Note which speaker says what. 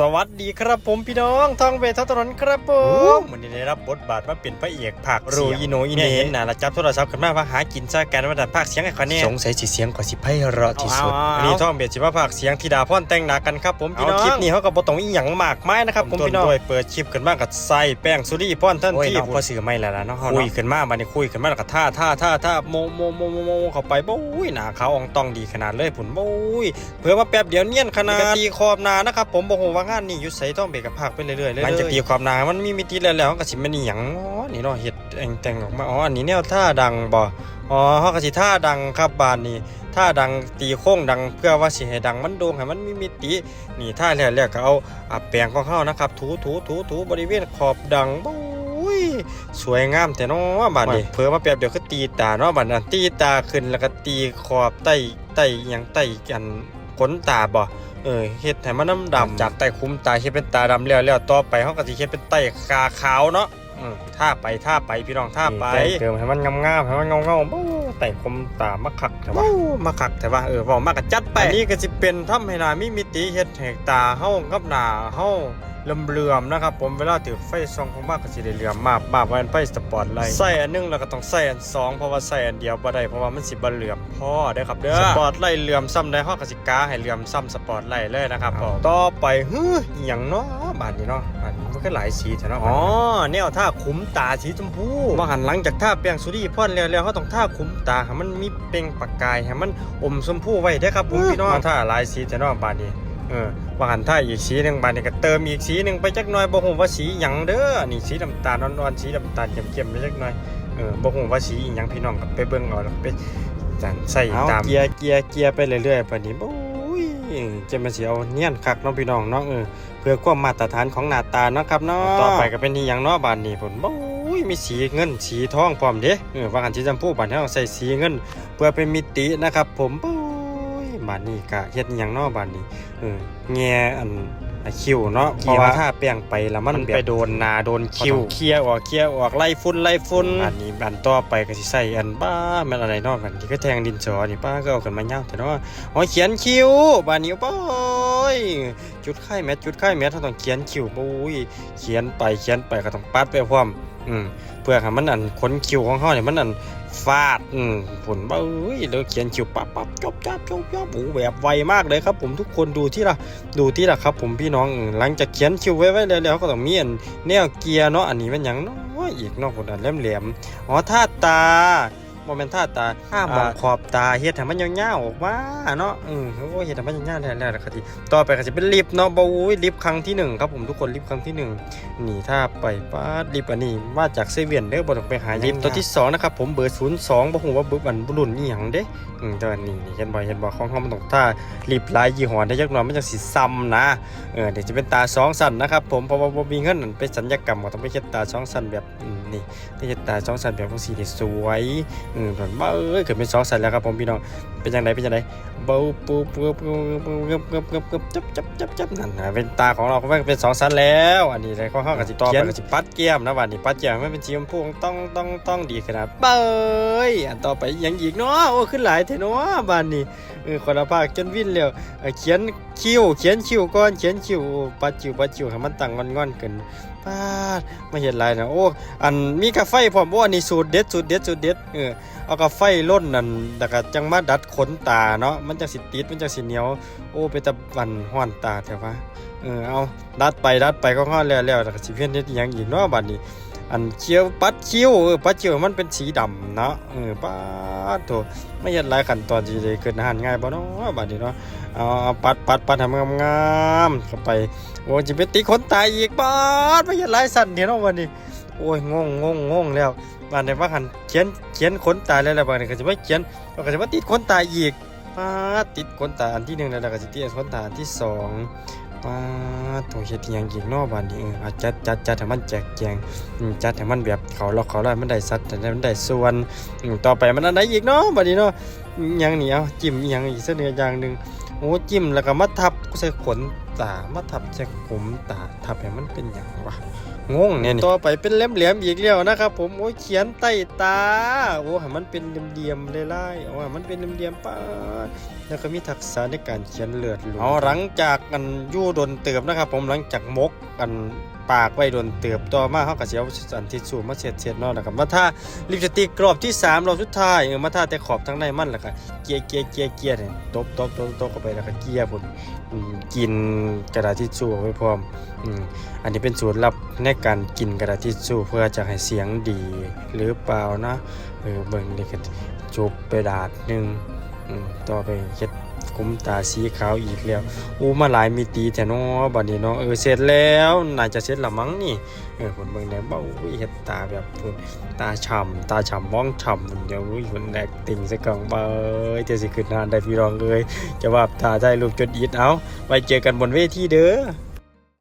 Speaker 1: สวัสดีครับผมพี่น้องทองเวทถนนครับผมวันนี้ได้รับบทบาทมาเป็นพระเอกภาครูอีโนอีเนเห็นหน้าแล้วจับโทรศัพท์ขึ้นมาว่าหากินซะกันว่าแต่ภาคเสียงไอ้คนนี้สงสัยสิเสียงกว่าสิไพเราะที่สุด
Speaker 2: เอาๆๆ
Speaker 1: วันนี้ท่องเบียดสิว่าภาคเสียงธิดาพรแต่งหน้ากันครับผมพี่น้อง
Speaker 2: เอา
Speaker 1: คลิปนี้เขาก็บ่ต้องอีหยังมากมายนะครับผมพี่น้องด้วยเปิดคลิปขึ้นมากับใส่แป้งสุรีพรท่านที่พอสื่อไม่แล้วล่ะเนาะคุยขึ้นมาบัดนี้คุยขึ้นมาแล้วก็ท่าท่าท่าท่าโมโมโมโมโมเข้าไปบ่อุ้ยหน้าขาวอ่องต้องดีขนาดเลยผุนบ่อุ้ยเพื่อมาแป๊บเดียวเนียนขนาดตีขอบหนานะครับผมบอกว่างานนี่อยุดใส่ต้องเบรกกับภาคไปเรื่อยๆเลยหลังจากตีขอบหนามันมีมิติแล้วแล้วก็สิมันนี่หยังอ๋อนี่เนาะเฮ็ดแต่งออกมาอ๋ออันนี้แนวท่าดังบ่อ๋อเฮาก็สิท่าดังครับบานนี้ท่าดังตีโค้งดังเพื่อว่าสิให้ดังมันโด่งให้มันมีมิตินี่ท่าแล้วแล้วก็เอาอะแปรงของเฮานะครับ ถูถูถูถูบริเวณขอบดังบุ้ยสวยงามแต่เนาะบาดนี้เพิ่อมาแป๊บเดียวคือตีตาเนาะบาดนั้นตีตาขึ้นแล้วก็ตีขอบใต้ใต้หยังใต้กันขนตาบ่ เออเฮ็ดให้มันน้ำดำจากไต้คุ้มตาเฮ็ดเป็นตาดำแล้วแล้วต่อไปเฮาก็สิเฮ็ดเป็นไต้ขาขาวเนาะอืมท่าไปท่าไปพี่น้องท่าไปเติมให้มันงามๆให้มันเงาๆบู้ไต้คุ้มตามาคักแต่ว่ามาคักแต่ว่าเออเว้ามาก็จัดไปอันนี้ก็สิเป็นทำให้หน้ามีมิติเฮ็ดให้ตาเฮากับหน้าเฮาเลื่อมๆนะครับผมเวลาถือไฟส่องของมากก็สิได้เหลื่อมมากมากกว่าอันไฟสปอตไลท์ใส่อันหนึงแล้วก็ต้องใส่อันสองเพราะว่าใส่อันเดียวบ่ได้เพราะว่ามันสิบ่เหลื่อมพอเด้อครับเด้อสปอตไลท์เหลื่อมซ้ำได้เฮาก็สิกาให้เหลื่อมซ้ำสปอตไลท์เลยนะครับผมต่อไปฮึอหยังเนาะบาดนี้เนาะบาดนี้มันก็หลายสีแท้เนาะอ๋อแนวท่าขุมตาสีชมพูบ่หันหลังจากท่าแป้งสุรีพ่นแล้วแล้วเฮาต้องท่าขุมตาให้มันมีเปล่งประกายให้มันอมชมพูไว้เด้อครับผมพี่น้องท่าหลายสีแท้เนาะบาดนี้เออ ว่าหันท่าอีกสีหนึ่งบานนี่ก็เติมอีกสีหนึ่งไปจักหน่อยบ่ฮู้ว่าสีหยังเด้อนี่สีน้ำตาลอ่อนๆสีน้ำตาลเข้มๆไปจักหน่อยเออบ่ฮู้ว่าสีอีหยังพี่น้องก็ไปเบิ่งเอาแล้วไปจันใส่ตามเกียร์เกียร์เกียร์ไปเรื่อยๆปานนี้บ่อุ้ยจะมาสิเอาเนียนคักเนาะพี่น้องเนาะเออเพื่อความมาตรฐานของหน้าตาเนาะครับเนาะต่อไปก็เป็นอีหยังเนาะบานนี้พุ่นบ่อุ้ยมีสีเงินสีทองพร้อมเด้เออว่ากันสีชมพูบานเฮาใส่สีเงิน เพื่อเป็นมิตินะครับ ผมปุ้ย บานนี้ก็เฮ็ดอิหยังเนาะบานนี้เออแง่อันไอ้คิวเนาะเพราะว่าถ้าแป้งไปแล้วมันไปโดนหนาโดนคิวเคลียร์ออกเคลียร์ออกไล่ฝุ่นไล่ฝุ่นอันนี้อันต่อไปก็สิใส่อันบ้าแม่นอะไรเนาะกันที่ก็แทงดินสอนี่ป้าก็เอากันมาย่างแต่เนาะอ๋อเขียนคิวบานนี้ป้อยจุดไข่แมทจุดไข่แมทถ้าต้องเขียนคิวปุ้ยเขียนไปเขียนไปก็ต้องปัดไปพร้อมอืมเพื่อให้มันอันขนคิวของเฮาเนี่ยมันอัน ฟาดอืมผลเบ้ยเราเขียนคิวปั๊บปั๊บจบจับจบจับโอ้แบบไวมากเลยครับ ผมทุกคนดูที่ละดูที่ละครับ ผมพี่น้องหลังจากเขียนคิวไว้ไว้แล้วก็ต้องมีอันแนวเกียร์เนาะอันนี้มันยังเนาะอีกเนาะคนอันแหลมแหลมๆอ๋อท่าตา โมเมนท่าตาห้ามมองขอบตาเฮ็ดให้มันยาวๆออกมาเนาะอืมโอ้ยเฮ็ดให้มันยาวๆแล้วแล้วครับทีต่อไปก็จะเป็นลิฟต์เนาะบ่อุ้ยลิฟต์ครั้งที่หนึ่งครับผมทุกคนลิฟต์ครั้งที่หนึ่งนี่ถ้าไปป้าดลิฟต์อันนี้มาจากเซเว่นเด้อบ่ต้องไปหาลิฟต์ตัวที่สองนะครับผมเบอร์ศูนย์สองบ่ฮู้ว่าเบอร์อันบุรุษนี่หยังเด้อืมแต่ว่านี่นี่เห็นบ่เห็นบ่ของเฮามันต้องท่าลิฟต์หลายยี่ห้อได้จักหน่อยมันจังสิซ้ำนะเออเดี๋ยวจะเป็นตาสองสั้นนะครับผมเพราะว่าบ่มีเงินไปสัญญกรรมก็ต้องไปเฮ็ดตาสองสั้นแบบอืมนี่ไปเฮ็ดตาสองสั้นแบบจังซี่นี่สวยอืมบ่เอ้ยเกิดเป็นสองสั้นแล้วครับผมพี่น้องเป็นจังไดเป็นจังไดเบาปูปูปูปูเงบเงบเงบเงบจับจับจับจับนั่นนะเป็นตาของเราเพราะว่าเป็นสองสั้นแล้ว อันนี้เลยข้อข้อกับสิต่อไปก็สิปัดเกียมนะวันนี้ปัดเกียมไม่เป็นสีชมพูต้องต้องต้องดีขนาดเบยอันต่อไปยังอีกเนาะโอ้ขึ้นหลายเทเนาะบ้านนี้เออคนละภาคจนวิ่นแล้วเออเขียนคิวเขียนคิวก่อนเขียนคิวปัดคิวปัดคิวให้มันตั้งงอนงอนๆกันปาดไม่เห็นไรนะโอ้อันมีกาไฟพร้อมว่าอันนี้สูตรเด็ดสูตรเด็ดสูตรเด็ดเออเอากาไฟล่นนั่นแล้วก็จังมาดัดขนตาเนาะมันจังสิติดมันจังสิเหนียว โอ้เป็นตะวันห้อนตาแต่ว่าเออเอาดัดไปดัดไปก็ฮอดแล้วแล้วแล้วก็สิเพี้ยนเฮ็ดอิหยังอีกเนาะบัดนี้ อันเคี้ยวปัดเคี้ยวเออปัดเคี้ยวมันเป็นสีดำเนาะเออปัดโถไม่เฮ็ดหลายขั้นตอนสิได้เกิดอาหารง่ายบ่เนาะบัดนี้เนาะเอาเอาปัดปัดปัดให้มันงามๆเข้าไปโอ้สิไปติขนตาอีกปัดไม่เฮ็ดหลายสั่นเดี๋ยเนาะบัดนี้โอ้ยงงงงงงแล้ว บัดนี้ว่าหันเขียนเขียนขนตาแล้วแล้วบัดนี้ก็สิมาเขียนก็สิมาติดขนตาอีกปัดติดขนตาอันที่หนึ่งแล้วแล้วก็สิติดขนตาอันที่สองป้าตัวเฮ็ดยังอีกเนอบานนี้เออเอาจัดจัดจัดให้มันแจกแจงจัดให้มันแบบเขาเราเขาได้มันได้สัดแต่มันได้ส่วนต่อไปมันอันไหนอีกเนาะบัดนี้เนาะยังนี่เอาจิ้มยังอีกเสักเนื้ออย่างหนึ่งโอ้จิ้มแล้วก็มาทับใส่ขนตามาทับใส่ผมตาทับให้มันเป็นหยังวะ งงเนี่ยนี่ต่อไปเป็นแหลมๆอีกแล้วนะครับผมโอ้ยเขียนใต้ตาโอ้ให้มันเป็นเหลี่ยมๆลายๆโอ้ให้มันเป็นเหลี่ยมๆป้าดแล้วก็มีทักษะในการเขียนเลือดลเอาหลังจากกันยู่ดนเติบนะครับ ผมหลังจากมกกันปากไว้ดนเติบต่อมาเฮาก็สิเอาอันทิชชู่มาเช็ดๆเนาะนะครับมาทาลิปสติกรอบที่สามรอบสุดท้ายเออมาทาแต่ขอบทั้งในมันแล้วก็เกียร์เกียร์เกียร์เกียร์เนี่ยตบตบตบตบเข้าไปแล้วก็เกียร์พุ่นอืมกินกระดาษทิชชู่ไว้พร้อมอืมอันนี้เป็นสูตรลับในการกินกระดาษทิชชู่เพื่อจะให้เสียงดีหรือเปล่านะเออเบิ่งนี่ก็จบไปดาดหนึ่งต่อไปเฮ็ดคุ้มตาสีขาวอีกแล้วอู้มาหลายมีตีแต่เนาะบัดนี้เนาะเออเสร็จแล้วน่าจะเสร็จละมั้งนี่เออผลเบิ่งแล้วเบ้าอุ้ยเฮ็ดตาแบบพุ่นตาฉ่ำตาฉ่ำมองฉ่ำเดี๋ยวอุ้ยมันแดกติ่งใส่กล่องเบ้ยเจะสิขึ้นนานได้พี่รองเอ้ยจะว่าตาได้รูปจนอีดเอาไว้เจอกันบนเวทีเด้อ